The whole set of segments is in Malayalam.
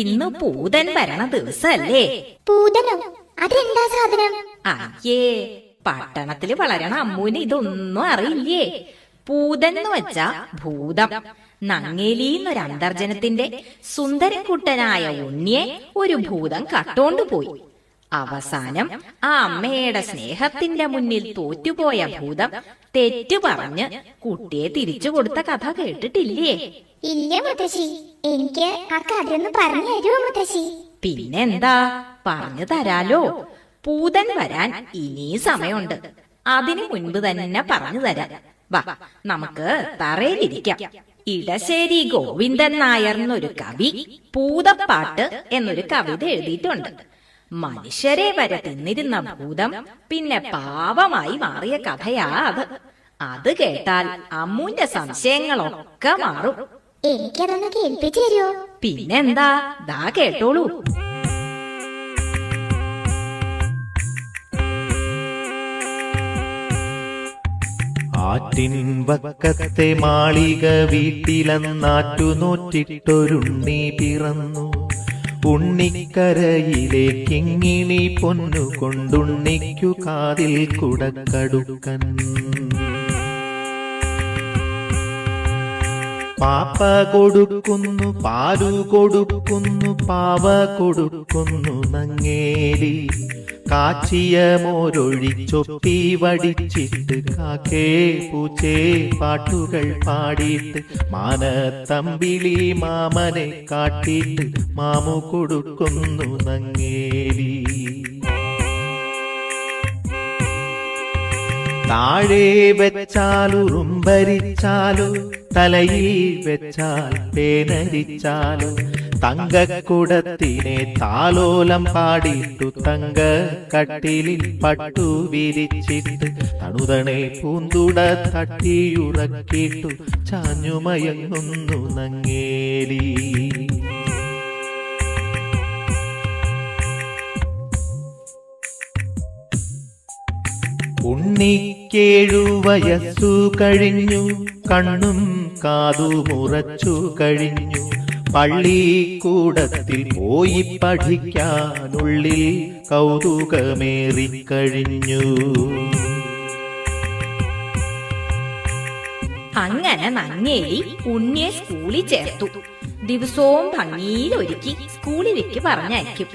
ഇന്ന് പൂതൻ വരണ ദിവസല്ലേ? പൂതനോ? അതെന്താ സാധനം? അയ്യേ പട്ടണത്തിൽ വളരണ അമ്മൂന് ഇതൊന്നും അറിയില്ലേ? പൂതൻ എന്ന് വെച്ചാ ഭൂതം. നങ്ങേലി എന്നൊരു അന്തർജനത്തിന്റെ സുന്ദരക്കുട്ടനായ ഉണ്ണിയെ ഒരു ഭൂതം കട്ടോണ്ടു പോയി. അവസാനം ആ അമ്മയുടെ സ്നേഹത്തിന്റെ മുന്നിൽ തോറ്റുപോയ ഭൂതം തെറ്റു പറഞ്ഞ് കുട്ടിയെ തിരിച്ചു കൊടുത്ത കഥ കേട്ടിട്ടില്ലേ? ഇല്ല മുത്തശ്ശി. എനിക്ക് ആ കഥയൊന്ന് പറഞ്ഞു തരുമോ മുത്തശ്ശി? പിന്നെന്താ? പറഞ്ഞു തരാലോ. പൂതൻ വരാൻ ഇനി സമയമുണ്ട്. അതിനു മുൻപ് തന്നെ പറഞ്ഞു തരാം. വാ നമുക്ക് തറയിലിരിക്കാം. ഇടശ്ശേരി ഗോവിന്ദൻ നായർ എന്നൊരു കവി പൂതപ്പാട്ട് എന്നൊരു കവിത എഴുതിയിട്ടുണ്ട്. മനുഷ്യരെ വരെ തിന്നിരുന്ന ഭൂതം പിന്നെ പാവമായി മാറിയ കഥയാ അത്. അത് കേട്ടാൽ അമ്മുന്റെ സംശയങ്ങളൊക്കെ മാറും. എനിക്കതൊന്ന് കേൾപ്പിച്ചു തരുമോ പിന്നെന്താ? ദാ കേട്ടോളൂ. ആറ്റിൻ വക്കത്തെ മാളിക വീട്ടിലെന്നാറ്റു നോറ്റിട്ടൊരുണ്ണി പിറന്നു. ഉണ്ണിക്കരയിലെ കിങ്ങിണി പൊന്നു കൊണ്ടുണ്ണിക്കു കാതിൽ കുടക്കടുക്കൻ. പാപ്പ കൊടുക്കുന്നു പാലു കൊടുക്കുന്നു പാവ കൊടുക്കുന്നു നങ്ങേലി. കാച്ചിയ മോരൊഴിച്ചൊപ്പി വടിച്ചിട്ട് കാക്കേ പൂച്ചേ പാട്ടുകൾ പാടിയിട്ട് മാനത്തമ്പിളി മാമനെ കാട്ടിയിട്ട് മാമു കൊടുക്കുന്നു നങ്ങേലി. താഴെ വെച്ചാലു ഭരിച്ചാലോ തലയിൽ വെച്ചാൽ പേനരിച്ചാലു തങ്കക്കുടത്തിനെ താലോലം പാടിട്ടു തങ്ക കട്ടിലിൽ പട്ടു വിരിച്ചിട്ട് തണുതണെ പൂന്തുട തട്ടിയുറക്കിട്ടു ചാഞ്ഞുമയങ്ങുന്നു നങ്ങേലി. ഉണ്ണിക്കേഴു വയസ്സു കഴിഞ്ഞു കണ്ണും കാതുമുറച്ചു കഴിഞ്ഞു പള്ളിക്കൂടത്തിൽ പോയി പഠിക്കാനുള്ളിൽ കൗതുകമേറിക്കഴിഞ്ഞു. അങ്ങനെ നങ്ങേലി ഉണ്ണിയെ സ്കൂളിൽ ചേർത്തു. ദിവസവും ഭംഗിയിൽ ഒരുക്കി സ്കൂളിലേക്ക് പറഞ്ഞയക്കും.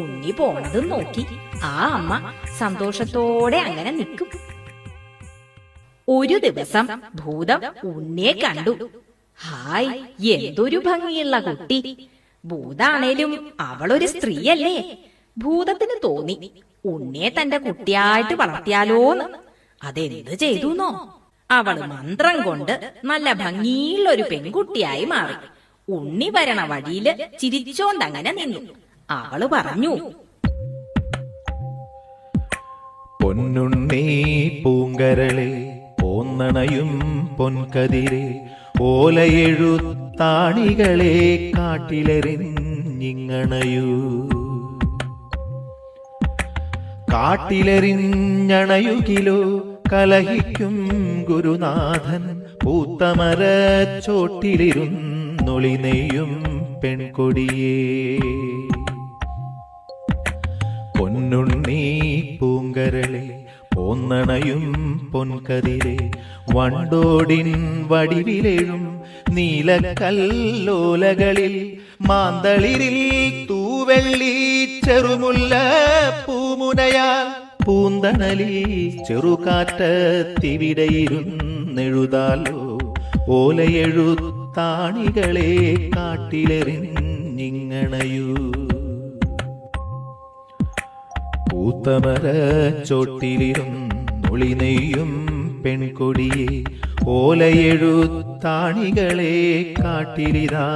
ഉണ്ണി പോണതും നോക്കി ആ അമ്മ സന്തോഷത്തോടെ അങ്ങനെ നിൽക്കും. ഒരു ദിവസം ഭൂതം ഉണ്ണിയെ കണ്ടു. ഹായ് എന്തൊരു ഭംഗിയുള്ള കുട്ടി. ഭൂതാണേലും അവളൊരു സ്ത്രീയല്ലേ. ഭൂതത്തിന് തോന്നി ഉണ്ണിയെ തന്റെ കുട്ടിയായിട്ട് വളർത്തിയാലോന്ന്. അതെന്ത് ചെയ്തുന്നോ. അവൾ മന്ത്രം കൊണ്ട് നല്ല ഭംഗിയുള്ള ഒരു പെൺകുട്ടിയായി മാറി. ഉണ്ണി വരണ വഴിയിൽ ചിരിച്ചോണ്ടങ്ങനെ നിന്നു. അവൾ പറഞ്ഞു പൊന്നുണ്ണി പൂങ്കരളെ പോന്നണയും പൊൻകതിരെ ഓലയെഴുത്താണികളെ കാട്ടിലെറിഞ്ഞിങ്ങണയൂ. കാട്ടിലെറിഞ്ഞണയുകിലോ കലഹിക്കും ഗുരുനാഥൻ. പൂത്തമര ചോട്ടിലിരുന്നൊളി നെയ്യും പെൺകൊടിയേ. പൊന്നുണ്ണി പൂങ്കരളെ പോന്നണയും പൊൻകതിരെ വണ്ടോടിൻ വടിവിലെഴും നീലക്കല്ലോലകളിൽ മാന്തളിരിൽ തൂവെള്ളി ചെറുമുല്ല പൂമുനയാൽ പൂന്തണലി ചെറുകാറ്റത്തിവിടെയിരുന്നെഴുതാലോ ഓലയെഴുത്താണികളെ കാട്ടിലെറിഞ്ഞിങ്ങണയൂ. പൂത്തമര ചോട്ടിലിരുന്നൊളി നെയ്യും പെൺകൊടിയെ. ഓലയെഴുത്താണികളെ കാട്ടിലിതാ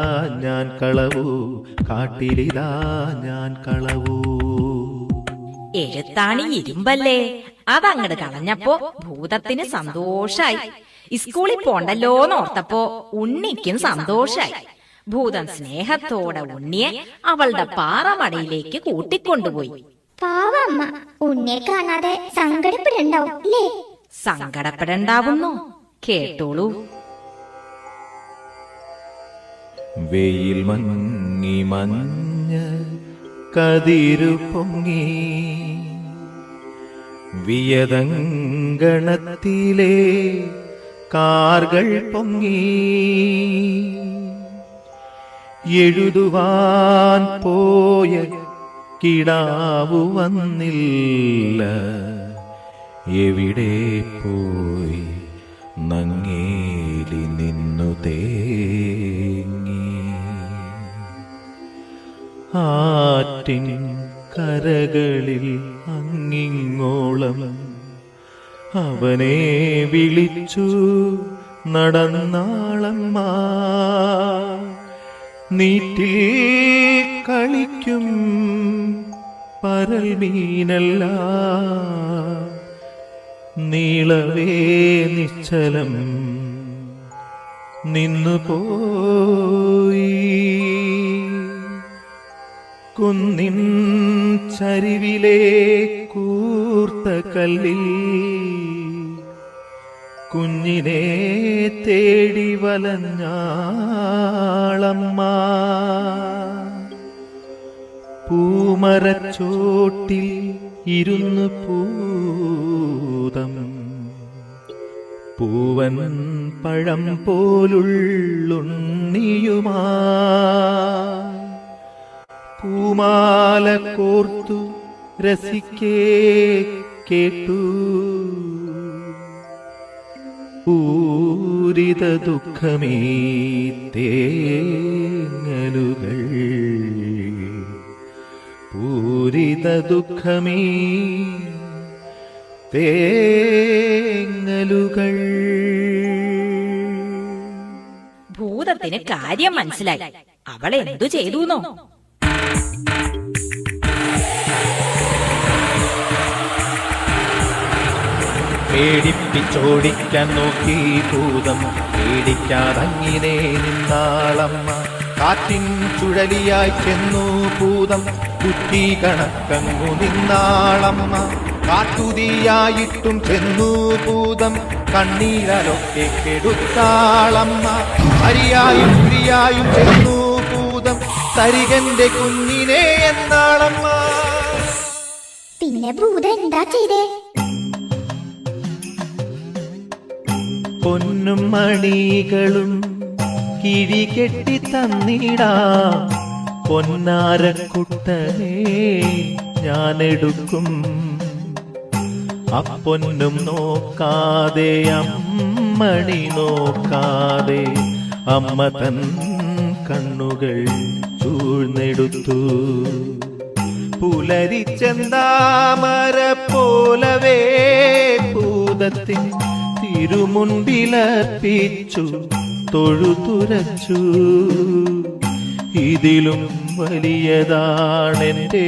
ഞാൻ കളവൂ. കാട്ടിലിതാ ഞാൻ കളവൂ. എഴുത്താണി ഇരുമ്പല്ലേ? അതങ്ങട് കളഞ്ഞപ്പോ ഭൂതത്തിന് സന്തോഷായി. സ്കൂളിൽ പോണ്ടല്ലോ ഓർത്തപ്പോ ഉണ്ണിക്കും സന്തോഷായി. ഭൂതം സ്നേഹത്തോടെ ഉണ്ണിയെ അവളുടെ പാറമടയിലേക്ക് കൂട്ടിക്കൊണ്ടുപോയി. പാവമ്മ ഉണ്ണിയെ കാണാതെ സങ്കടപ്പെടണ്ടാവും അല്ലേ സങ്കടപ്പെടണ്ടാവുന്നു? കേട്ടോളൂ. വെയിൽ മങ്ങി മഞ്ഞ കതിരു പൊങ്ങി വിയതങ്കണത്തിലെ കാർകൾ പൊങ്ങി എഴുതുവാൻ പോയ കിടാവു വന്നില്ല. എവിടെ പോയി നങ്ങേലി നിന്നു തേങ്ങി? ആറ്റിൻ കരകളിൽ അങ്ങിങ്ങോളം അവനെ വിളിച്ചു നടന്നാളമ്മ. നീറ്റിൽ കളിക്കും പരൽ മീനല്ല. നീളവേ നിശ്ചലം നിന്നു പോയി കുന്നിൻ ചരിവിലെ കൂർത്ത കല്ലിൽ കുഞ്ഞിനെ തേടി വലഞ്ഞാളമ്മ. പൂമരച്ചോട്ടിൽ ഇരുന്ന് പൂതം. പൂവൻ പഴം പോലുള്ളുണ്ണിയുമാ. പൂമാല കോർത്തു രസിക്കേ കേട്ടു. പൂരിത ദുഃഖമേ തേങ്ങലുകൾ. പൂരിത ദുഃഖമേ. തേങ്ങലുകൾ. ഭൂതത്തിന് കാര്യം മനസ്സിലായി. അവൾ എന്തു ചെയ്തുന്നോ? പേടിപ്പിച്ചോടിക്കാൻ നോക്കി ഭൂതം. പേടിക്കാതങ്ങിനെ നിന്നാളമ്മ. കാറ്റിൻ ചുഴലിയായി ചെന്നു ഭൂതം കുറ്റി കണക്കങ്ങു നിന്നാളമ്മ. കാട്ടുതിയായിട്ടും ചെന്നു ഭൂതം കണ്ണീരലൊക്കെ കെടുത്താളമ്മ. അരിയായും പ്രിയായും ചെന്നു ഭൂതം തരികന്റെ കുഞ്ഞിനെ എന്നാളമ്മ. പിന്നെ ഭൂതം എന്താ ചെയ്തേ? പൊന്നും മണികളും കിഴികെട്ടി തന്നിടാ. പൊന്നാരക്കുട്ടനെ ഞാനെടുക്കും. അപ്പൊന്നും നോക്കാതെ അമ്മണി നോക്കാതെ അമ്മ തൻ കണ്ണുകൾ ചൂഴ്ന്നെടുത്തു. പുലരിച്ചെന്താമര പോലവേ ഭൂതത്തിൽ തിരുമുൻപിലർപ്പിച്ചു. തൊഴുതുരച്ചു. ഇതിലും വലിയതാണെന്റെ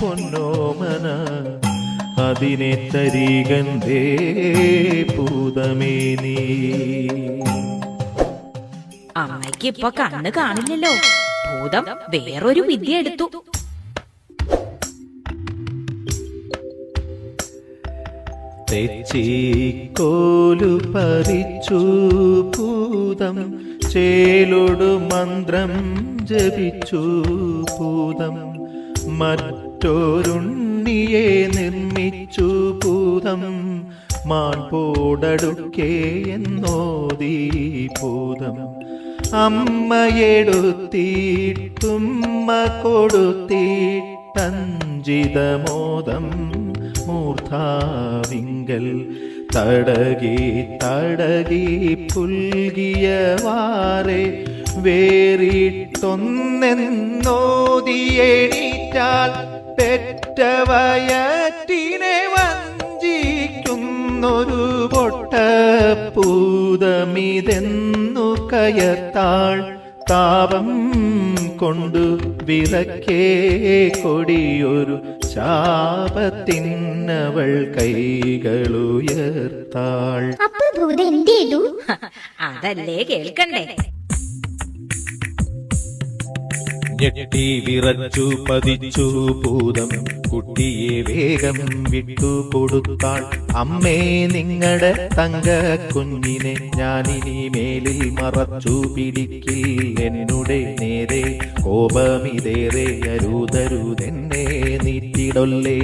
പൊന്നോമന. അതിനെ തരീകന്തേ പൂതമേനി അമ്മയ്ക്ക് ഇപ്പൊ കണ്ണ് കാണില്ലല്ലോ. ഭൂതം വേറൊരു വിദ്യ എടുത്തു. തെച്ചിക്കോലു പറിച്ചു പൂതം ചേലൊടു മന്ത്രം ജപിച്ചു പൂതം മറ്റൊരുണ്ണിയെ നിർമ്മിച്ചു ഭൂതം മാൺപോടടുക്കേ എന്നോദീ പൂതം അമ്മയെടുത്തിട്ടുമ്മ കൊടുത്തിട്ടഞ്ചിതമോദം മൂർധാവിങ്കൽ തടകി തടകി പുൽകിയ വാറെ വേറിട്ടൊന്നെന്നോതിയെണീറ്റാൽ പെറ്റവയറ്റിനെ വഞ്ചിക്കുന്നൊരു പൊട്ട പൊട്ടപ്പൂതമിതെന്നു കയത്താൾ താപം കൊണ്ടു വിറക്കേ കൊടിയൊരു ശാപത്തിനവൾ കൈകളുയർത്താൾ. അപ്പൊ ഭൂതം എന്ത് ചെയ്തു? അതല്ലേ കേൾക്കണ്ടേ? ഞെട്ടി വിറച്ചു പതിച്ചു ഭൂതം. കുട്ടിയെ വേഗം വിട്ടു കൊടുത്താൾ. അമ്മേ നിങ്ങളുടെ തങ്ക കുഞ്ഞിനെ ഞാനിനി മേലിൽ മറച്ചു പിടിക്കിൽ. എന്നുടെ നേരെ കോപമിതേറെ അരുതരുതെന്നെ നീറ്റിടൊല്ലേ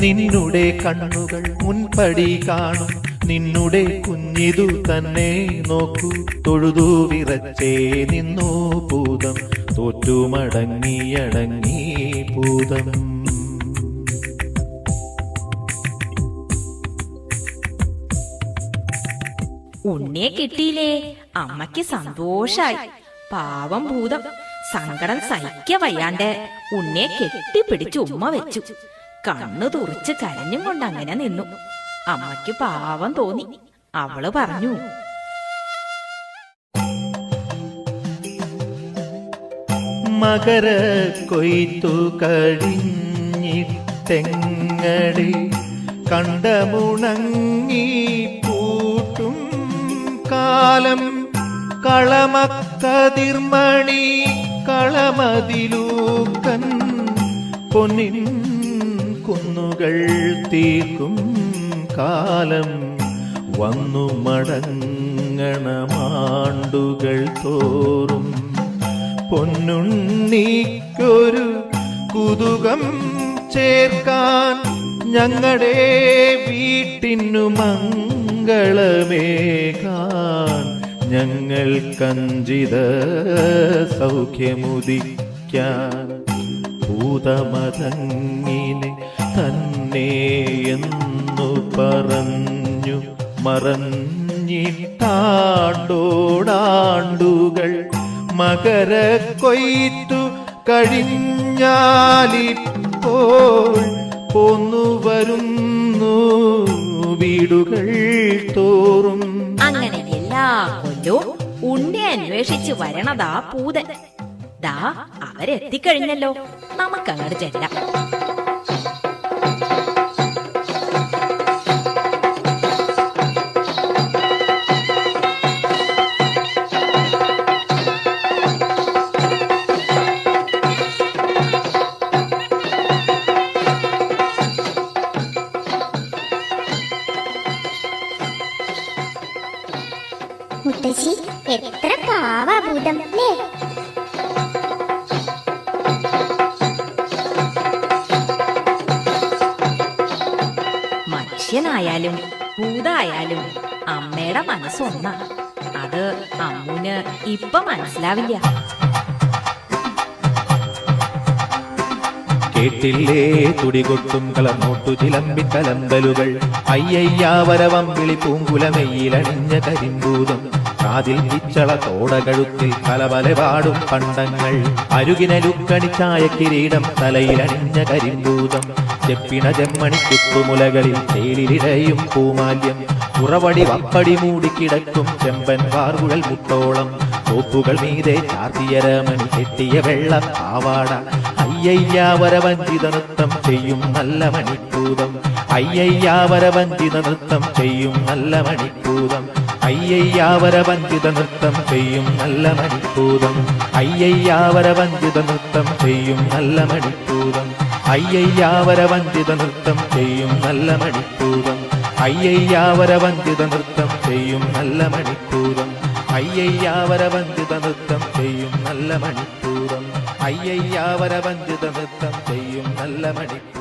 നിന്നുടെ കണ്ണുകൾ മുൻപടി കാണും. നിന്നുടെ കുഞ്ഞിതു തന്നെ നോക്കൂ. തൊഴുതു വിറച്ചേ നിന്നു ഭൂതം. തോറ്റുമടങ്ങിയടങ്ങി പൂതം ഉണ്ണിയെ കിട്ടിയില്ലേ? അമ്മയ്ക്ക് സന്തോഷായി. പാവം ഭൂതം. സങ്കടം സഹിക്ക വയ്യാണ്ട് ഉണ്ണിയെ കെട്ടിപ്പിടിച്ച് ഉമ്മ വെച്ചു. കണ്ണു തുറിച്ച് കരഞ്ഞും കൊണ്ട് അങ്ങനെ നിന്നു. അമ്മയ്ക്ക് പാവം തോന്നി. അവൾ പറഞ്ഞു മകര കൊയ്ത്തു കഴിഞ്ഞിട്ടെങ്ങടെ കണ്ടമുണങ്ങി പൂട്ടും കാലം കളമക്കതിർമണി കളമതിലൂക്കൻ പൊന്നിൻ കുന്നുകൾ തീർക്കും കാലം വന്നു മടങ്ങണമാണ്ടുകൾ തോറും. പൊന്നുണ്ണിക്കൊരു കുതുകം ചേർക്കാൻ ഞങ്ങളുടെ വീട്ടിനു മംഗളമേകാൻ ഞങ്ങൾ കഞ്ചിത സൗഖ്യമുദിക്കാൻ ഭൂതമതങ്ങിനെ തന്നെ എന്നു പറഞ്ഞു മറഞ്ഞിട്ടാണ്ടോടാണ്ടുകൾ മകര കൊയ്ത്തു കഴിഞ്ഞാലിപ്പോൾ പോന്നു വരുന്നു വീടുകൾ തോറും അങ്ങനെ എല്ലാ കൊല്ലവും ഉണ്ണി അന്വേഷിച്ച് വരണതാ പൂതൻ. ദാ അവരെത്തിക്കഴിഞ്ഞല്ലോ. നമുക്കങ്ങോട്ട് ചെല്ലാം. മനുഷ്യനായാലും ഭൂതായാലും അമ്മയുടെ മനസ്സൊന്നാ. അത് അമ്മുന് ഇപ്പൊ മനസ്സിലാവില്ല. കേട്ടില്ലേ? തുടികൊട്ടും കളമോട്ടു ചിലമ്പി തലമ്പലുകൾ അയ്യയ്യാവരവം വിളി പൂങ്കുലമയിലണിഞ്ഞ കരിമ്പൂതം. കാതിൽ പിച്ചള തോടകഴുത്തിൽ കലബലപാടും പണ്ടങ്ങൾ. അരുകിനലുക്കണിച്ചായ കിരീടം തലയിലണിഞ്ഞ കരിമ്പൂതം. ചെപ്പിണ ചെമ്മണി കുത്തുമുലകളിൽ ചേലിലിടയും പൂമാല്യം. ഉറവടി വപ്പടി മൂടിക്കിടക്കും ചെമ്പൻ വാർകുഴൽ മുട്ടോളം. തോപ്പുകൾ മീതെ ചാർത്തിയരമണി കെട്ടിയ വെള്ളം പാവാട. അയ്യയ്യാവരവഞ്ചിത നൃത്തം ചെയ്യും നല്ല മണിക്കൂതം. അയ്യയ്യാവരവഞ്ചിത നൃത്തം ചെയ്യും നല്ല മണിക്കൂതം. അയ്യയ്യാവരവഞ്ചിത നൃത്തം ചെയ്യും നല്ല മണിക്കൂതം. അയ്യയ്യാവരവഞ്ചിത നൃത്തം ചെയ്യും നല്ല മണിപ്പൂതം അയ്യയ്യാവരവഞ്ചിത നൃത്തം ചെയ്യും നല്ല മണിപ്പൂതം അയ്യയ്യാവരവഞ്ചിത നൃത്തം ചെയ്യും നല്ല മണിപ്പൂതം അയ്യയ്യാവരവഞ്ചിത നൃത്തം ചെയ്യും നല്ല മണിപ്പൂതം അയ്യയ്യാവരവഞ്ചിത നൃത്തം ചെയ്യും നല്ല മണിപ്പൂതം